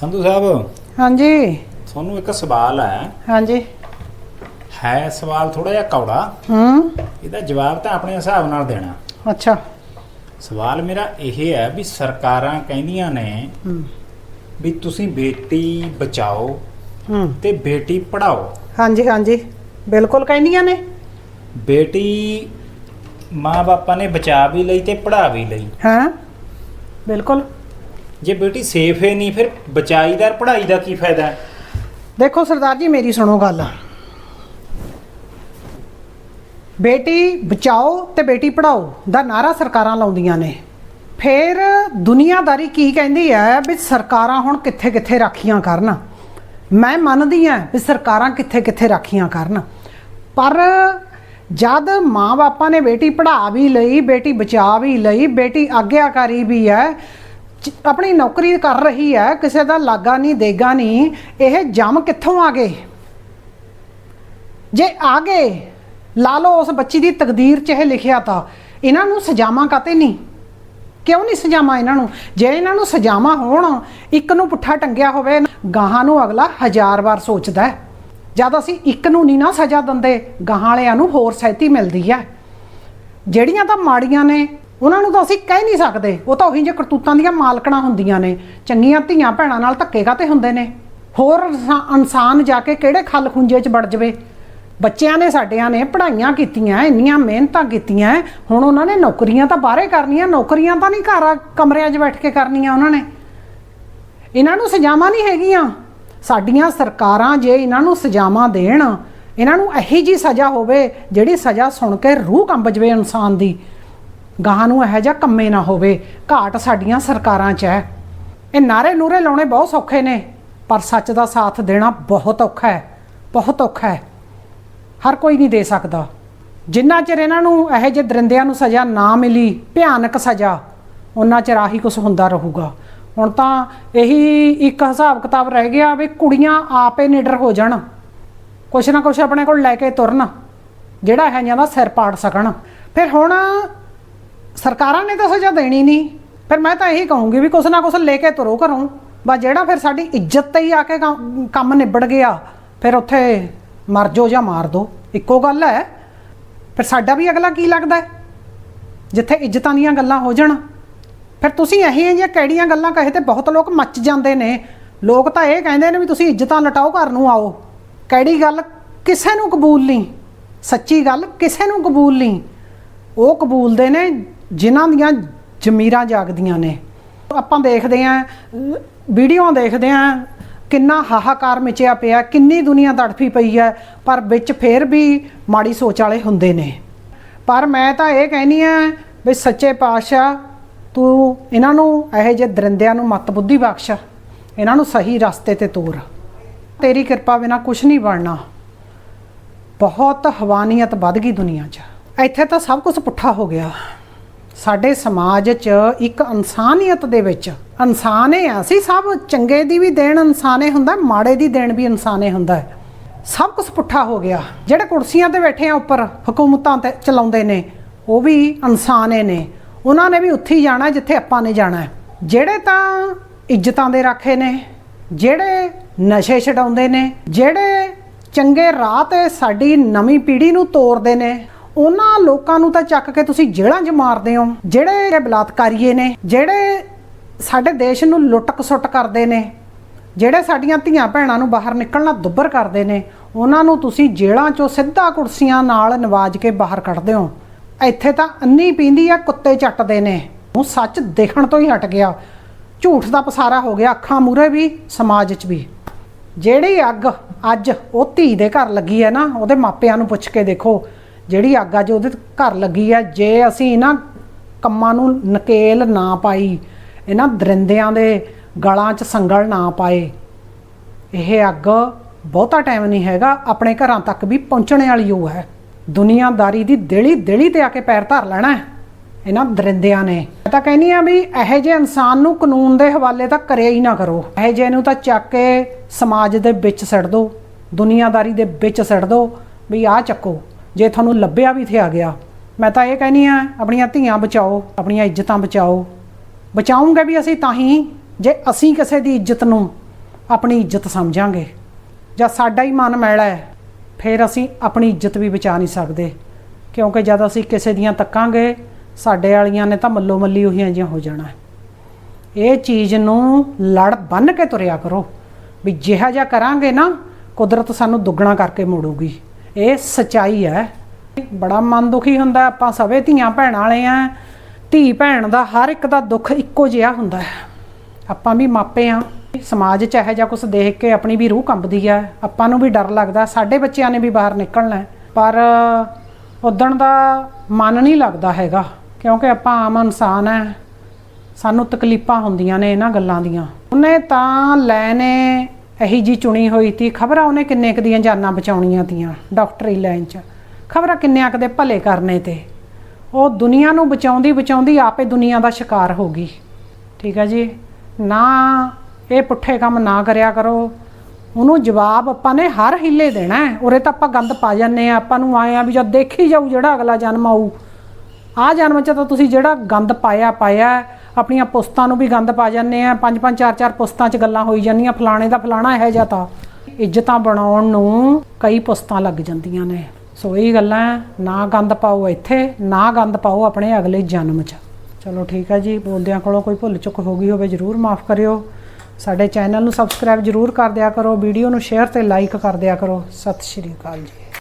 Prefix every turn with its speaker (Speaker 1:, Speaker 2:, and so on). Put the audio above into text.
Speaker 1: ਸੰਧੂ ਸਾਹਿਬ
Speaker 2: ਹਾਂਜੀ।
Speaker 1: ਤੁਹਾਨੂੰ ਇੱਕ ਸਵਾਲ ਹੈ।
Speaker 2: ਹਾਂਜੀ।
Speaker 1: ਹੈ ਸਵਾਲ ਥੋੜਾ ਜਿਹਾ ਕੌੜਾ।
Speaker 2: ਹੂੰ।
Speaker 1: ਇਹਦਾ ਜਵਾਬ ਤਾਂ ਆਪਣੇ ਹਿਸਾਬ ਨਾਲ ਦੇਣਾ।
Speaker 2: ਅੱਛਾ।
Speaker 1: ਸਵਾਲ ਮੇਰਾ ਇਹ ਹੈ ਵੀ ਸਰਕਾਰਾਂ ਕਹਿੰਦੀਆਂ ਨੇ
Speaker 2: ਹੂੰ।
Speaker 1: ਵੀ ਤੁਸੀਂ ਬੇਟੀ ਬਚਾਓ
Speaker 2: ਹੂੰ।
Speaker 1: ਤੇ ਬੇਟੀ ਪੜਾਓ
Speaker 2: ਹਾਂਜੀ ਹਾਂਜੀ। ਬਿਲਕੁਲ ਕਹਿੰਦੀਆਂ ਨੇ।
Speaker 1: ਬੇਟੀ ਮਾਂ ਬਾਪਾਂ ਨੇ ਬਚਾ ਵੀ ਲਈ ਤੇ ਪੜਾ ਵੀ ਲਈ।
Speaker 2: ਹਾਂ। ਬਿਲਕੁਲ।
Speaker 1: ਜੇ ਬੇਟੀ ਸੇਫ ਹੈ ਨਹੀਂ, ਫਿਰ ਬਚਾਈ ਦਾ ਪੜਾਈ ਦਾ ਕੀ ਫਾਇਦਾ? ਹੈ?
Speaker 2: ਦੇਖੋ ਸਰਦਾਰ ਜੀ, ਮੇਰੀ ਸੁਣੋ ਗੱਲ। ਬੇਟੀ ਬਚਾਓ ਤੇ ਬੇਟੀ ਪੜਾਓ ਦਾ ਨਾਰਾ ਸਰਕਾਰਾਂ ਲਾਉਂਦੀਆਂ ਨੇ। ਫਿਰ ਦੁਨੀਆਦਾਰੀ ਕੀ ਕਹਿੰਦੀ ਹੈ ਵੀ ਸਰਕਾਰਾਂ ਹੁਣ ਕਿੱਥੇ ਕਿੱਥੇ ਰਾਖੀਆਂ ਕਰਨ? ਮੈਂ ਮੰਨਦੀ ਹਾਂ ਵੀ ਸਰਕਾਰਾਂ ਕਿੱਥੇ ਕਿੱਥੇ ਰਾਖੀਆਂ ਕਰਨ। ਪਰ ਜਦ ਮਾਂ-ਬਾਪਾਂ ਨੇ ਬੇਟੀ ਪੜ੍ਹਾ ਵੀ ਲਈ, ਬੇਟੀ ਬਚਾ ਵੀ ਲਈ, ਬੇਟੀ ਆਗਿਆਕਾਰੀ ਵੀ ਹੈ ਚ- ਆਪਣੀ ਨੌਕਰੀ ਕਰ ਰਹੀ ਹੈ, ਕਿਸੇ ਦਾ ਲਾਗਾ ਨਹੀਂ, ਦੇਗਾ ਨਹੀਂ, ਇਹ ਜੰਮ ਕਿੱਥੋਂ ਆ ਗਏ? ਜੇ ਆ ਗਏ, ਲਾ ਲਓ ਉਸ ਬੱਚੀ ਦੀ ਤਕਦੀਰ 'ਚ ਇਹ ਲਿਖਿਆ ਤਾਂ, ਇਹਨਾਂ ਨੂੰ ਸਜ਼ਾਵਾਂ ਕਾਤੇ ਨਹੀਂ? ਕਿਉਂ ਨਹੀਂ ਸਜ਼ਾਵਾਂ ਇਹਨਾਂ ਨੂੰ? ਜੇ ਇਹਨਾਂ ਨੂੰ ਸਜ਼ਾਵਾਂ ਹੋਣ, ਇੱਕ ਨੂੰ ਪੁੱਠਾ ਟੰਗਿਆ ਹੋਵੇ, ਗਾਹਾਂ ਨੂੰ ਅਗਲਾ ਹਜ਼ਾਰ ਵਾਰ ਸੋਚਦਾ ਹੈ। ਜਦ ਅਸੀਂ ਇੱਕ ਨੂੰ ਨਹੀਂ ਨਾ ਸਜ਼ਾ ਦਿੰਦੇ, ਗਾਹਾਂ ਵਾਲਿਆਂ ਨੂੰ ਹੋਰ ਸਹਿਤੀ ਮਿਲਦੀ ਹੈ। ਜਿਹੜੀਆਂ ਤਾਂ ਮਾੜੀਆਂ ਨੇ ਉਹਨਾਂ ਨੂੰ ਤਾਂ ਅਸੀਂ ਕਹਿ ਨਹੀਂ ਸਕਦੇ। ਉਹ ਤਾਂ ਉਹੀ ਜਿਹੇ ਕਰਤੂਤਾਂ ਦੀਆਂ ਮਾਲਕਣਾ ਹੁੰਦੀਆਂ ਨੇ। ਚੰਗੀਆਂ ਧੀਆਂ ਭੈਣਾਂ ਨਾਲ ਧੱਕੇ ਕਾਤੇ ਹੁੰਦੇ ਨੇ। ਹੋਰ ਇਨਸਾ- ਇਨਸਾਨ ਜਾ ਕੇ ਕਿਹੜੇ ਖੱਲ ਖੁੰਝੇ 'ਚ ਵੜ ਜਵੇ? ਬੱਚਿਆਂ ਨੇ ਸਾਡਿਆਂ ਨੇ ਪੜ੍ਹਾਈਆਂ ਕੀਤੀਆਂ, ਇੰਨੀਆਂ ਮਿਹਨਤਾਂ ਕੀਤੀਆਂ, ਹੁਣ ਉਹਨਾਂ ਨੇ ਨੌਕਰੀਆਂ ਤਾਂ ਬਾਹਰੇ ਕਰਨੀਆਂ, ਨੌਕਰੀਆਂ ਤਾਂ ਨਹੀਂ ਘਰ ਕਮਰਿਆਂ 'ਚ ਬੈਠ ਕੇ ਕਰਨੀਆਂ ਉਹਨਾਂ ਨੇ। ਇਹਨਾਂ ਨੂੰ ਸਜ਼ਾਵਾਂ ਨਹੀਂ ਹੈਗੀਆਂ। ਸਾਡੀਆਂ ਸਰਕਾਰਾਂ ਜੇ ਇਹਨਾਂ ਨੂੰ ਸਜ਼ਾਵਾਂ ਦੇਣ, ਇਹਨਾਂ ਨੂੰ ਇਹੀ ਜੀ ਸਜ਼ਾ ਹੋਵੇ, ਜਿਹੜੀ ਸਜ਼ਾ ਸੁਣ ਕੇ ਰੂਹ ਕੰਬ ਜਵੇ ਇਨਸਾਨ ਦੀ। ਗਾਹਾਂ ਨੂੰ ਇਹੋ ਜਿਹਾ ਕੰਮੇ ਨਾ ਹੋਵੇ, ਘਾਟ ਸਾਡੀਆਂ ਸਰਕਾਰਾਂ 'ਚ ਹੈ। ਇਹ ਨਾਰੇ ਨੂਰੇ ਲਾਉਣੇ ਬਹੁਤ ਸੌਖੇ ਨੇ, ਪਰ ਸੱਚ ਦਾ ਸਾਥ ਦੇਣਾ ਬਹੁਤ ਔਖਾ ਹੈ, ਬਹੁਤ ਔਖਾ ਹੈ। ਹਰ ਕੋਈ ਨਹੀਂ ਦੇ ਸਕਦਾ। ਜਿੰਨਾ ਚਿਰ ਇਹਨਾਂ ਨੂੰ ਇਹੋ ਜਿਹੇ ਦਰਿੰਦਿਆਂ ਨੂੰ ਸਜ਼ਾ ਨਾ ਮਿਲੀ, ਭਿਆਨਕ ਸਜ਼ਾ, ਉਹਨਾਂ ਚਿਰ ਆਹੀ ਕੁਝ ਹੁੰਦਾ ਰਹੂਗਾ। ਹੁਣ ਤਾਂ ਇਹੀ ਇੱਕ ਹਿਸਾਬ ਕਿਤਾਬ ਰਹਿ ਗਿਆ ਵੀ ਕੁੜੀਆਂ ਆਪੇ ਨਿਡਰ ਹੋ ਜਾਣ। ਕੁਛ ਨਾ ਕੁਛ ਆਪਣੇ ਕੋਲ ਲੈ ਕੇ ਤੁਰਨ, ਜਿਹੜਾ ਇਹ ਜਿਹਾ ਦਾ ਸਿਰ ਪਾੜ ਸਕਣ। ਫਿਰ ਹੁਣ ਸਰਕਾਰਾਂ ਨੇ ਤਾਂ ਸਜ਼ਾ ਦੇਣੀ ਨਹੀਂ। ਫਿਰ ਮੈਂ ਤਾਂ ਇਹੀ ਕਹੂੰਗੀ ਵੀ ਕੁਛ ਨਾ ਕੁਛ ਲੈ ਕੇ ਤੁਰੋ ਘਰੋਂ। ਬਸ ਜਿਹੜਾ ਫਿਰ ਸਾਡੀ ਇੱਜ਼ਤ ਤੇ ਹੀ ਆ ਕੇ ਕੰਮ ਕੰਮ ਨਿਬੜ ਗਿਆ, ਫਿਰ ਉੱਥੇ ਮਰ ਜੋ ਜਾਂ ਮਾਰ ਦੋ। ਇੱਕੋ ਗੱਲ ਹੈ। ਫਿਰ ਸਾਡਾ ਵੀ ਅਗਲਾ ਕੀ ਲੱਗਦਾ ਜਿੱਥੇ ਇੱਜ਼ਤਾਂ ਦੀਆਂ ਗੱਲਾਂ ਹੋ ਜਾਣ। ਫਿਰ ਤੁਸੀਂ ਇਹੀ ਜਿਹੀਆਂ ਕਿਹੜੀਆਂ ਗੱਲਾਂ ਕਹੇ ਤੇ ਬਹੁਤ ਲੋਕ ਮੱਚ ਜਾਂਦੇ ਨੇ। ਲੋਕ ਤਾਂ ਇਹ ਕਹਿੰਦੇ ਨੇ ਵੀ ਤੁਸੀਂ ਇੱਜ਼ਤਾਂ ਲਟਾਓ, ਘਰ ਨੂੰ ਆਓ। ਕਿਹੜੀ ਗੱਲ ਕਿਸੇ ਨੂੰ ਕਬੂਲ ਨਹੀਂ। ਸੱਚੀ ਗੱਲ ਕਿਸੇ ਨੂੰ ਕਬੂਲ ਨਹੀਂ। ਉਹ ਕਬੂਲਦੇ ਨੇ ਜਿਨ੍ਹਾਂ ਦੀਆਂ ਜ਼ਮੀਰਾਂ ਜਾਗਦੀਆਂ ਨੇ। ਆਪਾਂ ਦੇਖਦੇ ਆਂ, ਵੀਡੀਓ ਦੇਖਦੇ ਆਂ, ਕਿੰਨਾ ਹਾਹਾਕਾਰ ਮਚਿਆ ਪਿਆ, ਕਿੰਨੀ ਦੁਨੀਆ ਤੜਫੀ ਪਈ ਹੈ, ਪਰ ਵਿੱਚ ਫੇਰ ਵੀ ਮਾੜੀ ਸੋਚ ਵਾਲੇ ਹੁੰਦੇ ਨੇ। ਪਰ ਮੈਂ ਤਾਂ ਇਹ ਕਹਿਨੀ ਆ ਵੀ ਸੱਚੇ ਪਾਤਸ਼ਾਹ, ਤੂੰ ਇਹਨਾਂ ਨੂੰ ਇਹੋ ਜਿਹੇ ਦਰਿੰਦਿਆਂ ਨੂੰ ਮਤ ਬੁੱਧੀ ਬਖਸ਼। ਇਹਨਾਂ ਨੂੰ ਸਹੀ ਰਸਤੇ ਤੇ ਤੋਰ। ਤੇਰੀ ਕਿਰਪਾ ਬਿਨਾ ਕੁਝ ਨਹੀਂ ਬਣਨਾ। ਬਹੁਤ ਹਵਾਨੀਅਤ ਵੱਧ ਗਈ ਦੁਨੀਆ 'ਚ। ਇੱਥੇ ਤਾਂ ਸਭ ਕੁਝ ਪੁੱਠਾ ਹੋ ਗਿਆ। ਸਾਡੇ ਸਮਾਜ 'ਚ ਇੱਕ ਇਨਸਾਨੀਅਤ ਦੇ ਵਿੱਚ ਇਨਸਾਨ ਹੀ ਆ, ਅਸੀਂ ਸਭ ਚੰਗੇ ਦੀ ਵੀ ਦੇਣ ਇਨਸਾਨੇ ਹੁੰਦਾ, ਮਾੜੇ ਦੀ ਦੇਣ ਵੀ ਇਨਸਾਨੇ ਹੁੰਦਾ। ਹੈ ਸਭ ਕੁਝ ਪੁੱਠਾ ਹੋ ਗਿਆ। ਜਿਹੜੇ ਕੁਰਸੀਆਂ ਤੇ ਬੈਠੇ ਆ ਉੱਪਰ, ਹਕੂਮਤਾਂ ਤੇ ਚਲਾਉਂਦੇ ਨੇ, ਉਹ ਵੀ ਇਨਸਾਨੇ ਨੇ। ਉਹਨਾਂ ਨੇ ਵੀ ਉੱਥੇ ਹੀ ਜਾਣਾ ਜਿੱਥੇ ਆਪਾਂ ਨੇ ਜਾਣਾ। ਜਿਹੜੇ ਤਾਂ ਇੱਜ਼ਤਾਂ ਦੇ ਰਾਖੇ ਨੇ, ਜਿਹੜੇ ਨਸ਼ੇ ਛਡਾਉਂਦੇ ਨੇ, ਜਿਹੜੇ ਚੰਗੇ ਰਾਹ ਤੇ ਸਾਡੀ ਨਵੀਂ ਪੀੜ੍ਹੀ ਨੂੰ ਤੋਰਦੇ ਨੇ ਉਹਨਾਂ ਲੋਕਾਂ ਨੂੰ ਤਾਂ ਚੱਕ ਕੇ ਤੁਸੀਂ ਜੇਲ੍ਹਾਂ 'ਚ ਮਾਰਦੇ ਹੋ। ਜਿਹੜੇ ਬਲਾਤਕਾਰੀਏ ਨੇ, ਜਿਹੜੇ ਸਾਡੇ ਦੇਸ਼ ਨੂੰ ਲੁੱਟ ਖਸੁੱਟ ਕਰਦੇ ਨੇ, ਜਿਹੜੇ ਸਾਡੀਆਂ ਧੀਆਂ ਭੈਣਾਂ ਨੂੰ ਬਾਹਰ ਨਿਕਲਣਾ ਦੁੱਬਰ ਕਰਦੇ ਨੇ, ਉਹਨਾਂ ਨੂੰ ਤੁਸੀਂ ਜੇਲ੍ਹਾਂ 'ਚੋਂ ਸਿੱਧਾ ਕੁਰਸੀਆਂ ਨਾਲ ਨਵਾਜ ਕੇ ਬਾਹਰ ਕੱਢਦੇ ਹੋ। ਇੱਥੇ ਤਾਂ ਅੰਨੀ ਪੀਂਦੀ ਆ, ਕੁੱਤੇ ਚੱਟਦੇ ਨੇ। ਉਹ ਸੱਚ ਦੇਖਣ ਤੋਂ ਹੀ ਹਟ ਗਿਆ। ਝੂਠ ਦਾ ਪਸਾਰਾ ਹੋ ਗਿਆ, ਅੱਖਾਂ ਮੂਰੇ ਵੀ, ਸਮਾਜ 'ਚ ਵੀ। ਜਿਹੜੀ ਅੱਗ ਅੱਜ ਉਹ ਧੀ ਦੇ ਘਰ ਲੱਗੀ ਹੈ ਨਾ, ਉਹਦੇ ਮਾਪਿਆਂ ਨੂੰ ਪੁੱਛ ਕੇ ਦੇਖੋ। ਜਿਹੜੀ ਅੱਗ ਅੱਜ ਉਹਦੇ ਘਰ ਲੱਗੀ ਹੈ ਜੇ ਅਸੀਂ ਇਹਨਾਂ ਕੰਮਾਂ ਨੂੰ ਨਕੇਲ ਨਾ ਪਾਈ, ਇਹਨਾਂ ਦਰਿੰਦਿਆਂ ਦੇ ਗਲਾਂ 'ਚ ਸੰਗਲ ਨਾ ਪਾਏ, ਇਹ ਅੱਗ ਬਹੁਤਾ ਟਾਈਮ ਨਹੀਂ ਹੈਗਾ, ਆਪਣੇ ਘਰਾਂ ਤੱਕ ਵੀ ਪਹੁੰਚਣੇ ਵਾਲੀ ਉਹ ਹੈ। ਦੁਨੀਆਦਾਰੀ ਦੀ ਦਿਲੀ ਦਿਲੀ ਤੇ ਆ ਕੇ ਪੈਰ ਧਰ ਲੈਣਾ ਹੈ, ਇਹਨਾਂ ਦਰਿੰਦਿਆਂ ਨੇ। ਮੈਂ ਤਾਂ ਕਹਿੰਨੀ ਆ ਵੀ ਇਹੋ ਜਿਹੇ ਇਨਸਾਨ ਨੂੰ ਕਾਨੂੰਨ ਦੇ ਹਵਾਲੇ ਤਾਂ ਕਰਿਆ ਹੀ ਨਾ ਕਰੋ। ਇਹੋ ਜਿਹੇ ਨੂੰ ਤਾਂ ਚੱਕ ਕੇ ਸਮਾਜ ਦੇ ਵਿੱਚ ਸਿੱਟ ਦਿਓ ਦੁਨੀਆਦਾਰੀ ਦੇ ਵਿੱਚ ਸਿੱਟ ਦਿਓ ਵੀ ਆਹ ਚੱਕੋ। ਜੇ ਤੁਹਾਨੂੰ ਲੱਭਿਆ ਵੀ ਇੱਥੇ ਆ ਗਿਆ, ਮੈਂ ਤਾਂ ਇਹ ਕਹਿੰਨੀ ਆ ਆਪਣੀਆਂ ਧੀਆਂ ਬਚਾਓ, ਆਪਣੀਆਂ ਇੱਜ਼ਤਾਂ ਬਚਾਓ। ਬਚਾਉਂਗੇ ਵੀ ਅਸੀਂ ਤਾਂ ਹੀ ਜੇ ਅਸੀਂ ਕਿਸੇ ਦੀ ਇੱਜ਼ਤ ਨੂੰ ਆਪਣੀ ਇੱਜ਼ਤ ਸਮਝਾਂਗੇ। ਜਾਂ ਸਾਡਾ ਹੀ ਮਨ ਮੈਲਾ ਹੈ, ਫਿਰ ਅਸੀਂ ਆਪਣੀ ਇੱਜ਼ਤ ਵੀ ਬਚਾ ਨਹੀਂ ਸਕਦੇ। ਕਿਉਂਕਿ ਜਦ ਅਸੀਂ ਕਿਸੇ ਦੀਆਂ ਤੱਕਾਂਗੇ, ਸਾਡੇ ਵਾਲੀਆਂ ਨੇ ਤਾਂ ਮੱਲੋ ਮੱਲੀ ਉਹੀਆਂ ਜਿਹੀਆਂ ਹੋ ਜਾਣਾ ਇਹ ਚੀਜ਼ ਨੂੰ ਲੜ ਬੰਨ ਕੇ ਤੁਰਿਆ ਕਰੋ, ਵੀ ਜਿਹਾ ਜਿਹਾ ਕਰਾਂਗੇ ਨਾ, ਕੁਦਰਤ ਸਾਨੂੰ ਦੁੱਗਣਾ ਕਰਕੇ ਮੋੜੂਗੀ। ਇਹ ਸਚਾਈ ਹੈ। ਬੜਾ ਮਨ ਦੁਖੀ ਹੁੰਦਾ ਆਪਾਂ ਸਵੇ ਧੀਆਂ ਭੈਣਾਂ ਵਾਲੇ ਆ। ਧੀ ਭੈਣ ਦਾ ਹਰ ਇੱਕ ਦਾ ਦੁੱਖ ਇੱਕੋ ਜਿਹਾ ਹੁੰਦਾ ਹੈ। ਆਪਾਂ ਵੀ ਮਾਪੇ ਆ। ਸਮਾਜ 'ਚ ਇਹੋ ਜਿਹਾ ਕੁਝ ਦੇਖ ਕੇ ਆਪਣੀ ਵੀ ਰੂਹ ਕੰਬਦੀ ਆ। ਆਪਾਂ ਨੂੰ ਵੀ ਡਰ ਲੱਗਦਾ। ਸਾਡੇ ਬੱਚਿਆਂ ਨੇ ਵੀ ਬਾਹਰ ਨਿਕਲਣਾ ਪਰ ਉਦਣ ਦਾ ਮਨ ਨਹੀਂ ਲੱਗਦਾ ਹੈਗਾ। ਕਿਉਂਕਿ ਆਪਾਂ ਆਮ ਇਨਸਾਨ ਹੈ ਸਾਨੂੰ ਤਕਲੀਫਾਂ ਹੁੰਦੀਆਂ ਨੇ ਇਹਨਾਂ ਗੱਲਾਂ ਦੀਆਂ। ਉਹਨੇ ਤਾਂ ਲੈ ਇਹੀ ਜੀ ਚੁਣੀ ਹੋਈ ਤੀ। ਖਬਰਾਂ ਉਹਨੇ ਕਿੰਨੇ ਕੁ ਦੀਆਂ ਜਾਨਾਂ ਬਚਾਉਣੀਆਂ ਤੀਆਂ ਡਾਕਟਰੀ ਲਾਈਨ 'ਚ। ਖਬਰਾਂ ਕਿੰਨਿਆਂ ਕੁ ਦੇ ਭਲੇ ਕਰਨੇ ਤੇ। ਉਹ ਦੁਨੀਆ ਨੂੰ ਬਚਾਉਂਦੀ ਬਚਾਉਂਦੀ ਆਪੇ ਦੁਨੀਆ ਦਾ ਸ਼ਿਕਾਰ ਹੋ ਗਈ। ਠੀਕ ਹੈ ਜੀ? ਨਾ ਇਹ ਪੁੱਠੇ ਕੰਮ ਨਾ ਕਰਿਆ ਕਰੋ। ਉਹਨੂੰ ਜਵਾਬ ਆਪਾਂ ਨੇ ਹਰ ਹਿੱਲੇ ਦੇਣਾ ਹੈ। ਉਰੇ ਤਾਂ ਆਪਾਂ ਗੰਦ ਪਾ ਜਾਂਦੇ ਆ ਆਪਾਂ ਨੂੰ ਆਏ ਆ ਵੀ ਜਦ ਦੇਖੀ ਜਾਊ ਜਿਹੜਾ ਅਗਲਾ ਜਨਮ ਆਊ। ਆ ਜਨਮ ਚ ਤਾਂ ਤੁਸੀਂ ਜਿਹੜਾ ਗੰਦ ਪਾਇਆ ਪਾਇਆ ਆਪਣੀਆਂ ਪੁਸਤਾਂ ਨੂੰ ਵੀ ਗੰਦ ਪਾ ਜਾਂਦੇ ਆ, ਪੰਜ ਪੰਜ ਚਾਰ ਚਾਰ ਪੁਸਤਾਂ 'ਚ ਗੱਲਾਂ ਹੋਈ ਜਾਂਦੀਆਂ, ਫਲਾਣੇ ਦਾ ਫਲਾਣਾ ਇਹੋ ਜਿਹਾ ਤਾਂ। ਇੱਜ਼ਤਾਂ ਬਣਾਉਣ ਨੂੰ ਕਈ ਪੁਸਤਾਂ ਲੱਗ ਜਾਂਦੀਆਂ ਨੇ। ਸੋ ਇਹ ਗੱਲਾਂ ਨਾ ਗੰਦ ਪਾਓ ਇੱਥੇ, ਨਾ ਗੰਦ ਪਾਓ ਆਪਣੇ ਅਗਲੇ ਜਨਮ 'ਚ। ਚਲੋ ਠੀਕ ਹੈ ਜੀ, ਬੋਲਦਿਆਂ ਕੋਲੋਂ ਕੋਈ ਭੁੱਲ ਚੁੱਕ ਹੋ ਗਈ ਹੋਵੇ ਜਰੂਰ ਮਾਫ ਕਰਿਓ। ਸਾਡੇ ਚੈਨਲ ਨੂੰ ਸਬਸਕ੍ਰਾਈਬ ਜਰੂਰ ਕਰ ਦਿਆ ਕਰੋ, ਵੀਡੀਓ ਨੂੰ ਸ਼ੇਅਰ ਤੇ ਲਾਈਕ ਕਰ ਦਿਆ ਕਰੋ। ਸਤਿ ਸ਼੍ਰੀ ਅਕਾਲ ਜੀ।